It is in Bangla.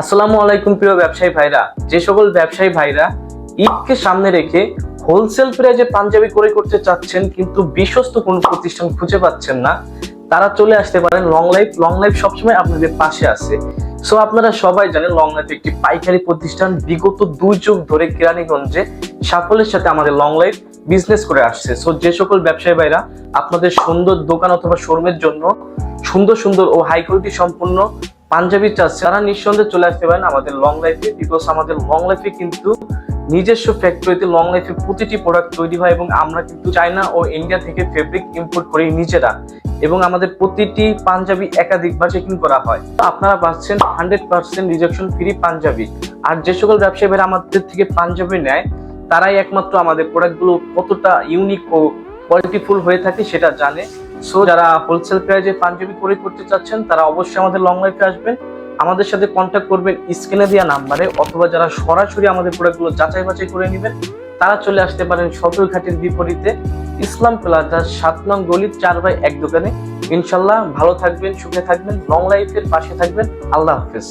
আসসালামু আলাইকুম প্রিয় ব্যবসায়ী ভাইরা। যে সকল ব্যবসায়ী ভাইরা ঈদকে সামনে রেখে হোলসেল প্রাইজে পাঞ্জাবি ক্রয় করতে চাচ্ছেন, কিন্তু বিশ্বস্ত কোনো প্রতিষ্ঠান খুঁজে পাচ্ছেন না, তারা চলে আসতে পারেন লং লাইফ লং লাইফ সবসময় আপনাদের পাশে আছে। সো আপনারা সবাই জানেন লং লাইফ একটি পাইকারি প্রতিষ্ঠান, বিগত দুই যুগ ধরে কেরানীগঞ্জে সাফল্যের সাথে আমাদের লং লাইফ বিজনেস করে আসছে। সো যে সকল ব্যবসায়ী ভাইরা আপনাদের সুন্দর দোকান অথবা শোরুমের জন্য সুন্দর সুন্দর ও হাই কোয়ালিটি সম্পূর্ণ পাঞ্জাবি চাচ্ছে তারা নিঃসন্দেহে চলে আসতে পারেন আমাদের লং লাইফে বিকজ আমাদের লং লাইফে কিন্তু নিজস্ব ফ্যাক্টরিতে লং লাইফে প্রতিটি প্রোডাক্ট তৈরি হয় এবং আমরা কিন্তু চায়না ও ইন্ডিয়া থেকে ফেব্রিক ইম্পোর্ট করি নিজেরা এবং আমাদের প্রতিটি পাঞ্জাবি একাধিকবার চেকিং করা হয়। আপনারা পাচ্ছেন hundred percent rejection free Punjabi. আর যে সকল ব্যবসায়ী ভাইরা আমাদের থেকে পাঞ্জাবি নেয়, তারাই একমাত্র আমাদের প্রোডাক্টগুলো কতটা ইউনিক ও কোয়ালিটিফুল হয়ে থাকে সেটা জানে। সো যারা হোলসেল প্রাইজে পাঞ্জাবি ক্রয় করতে চাচ্ছেন, তারা অবশ্যই আমাদের লং লাইফে আসবেন। আমাদের সাথে কন্ট্যাক্ট করবেন স্ক্রিনে দেওয়া নাম্বারে, অথবা যারা সরাসরি আমাদের প্রোডাক্টগুলো যাচাই বাছাই করে নেবেন, তারা চলে আসতে পারেন সদরঘাটের বিপরীতে, ইসলাম প্লাজা, সাত নং গলির চার বাই এক দোকানে। ইনশাল্লাহ ভালো থাকবেন, সুখে থাকবেন লং লাইফের পাশে থাকবেন। আল্লাহ হাফেজ।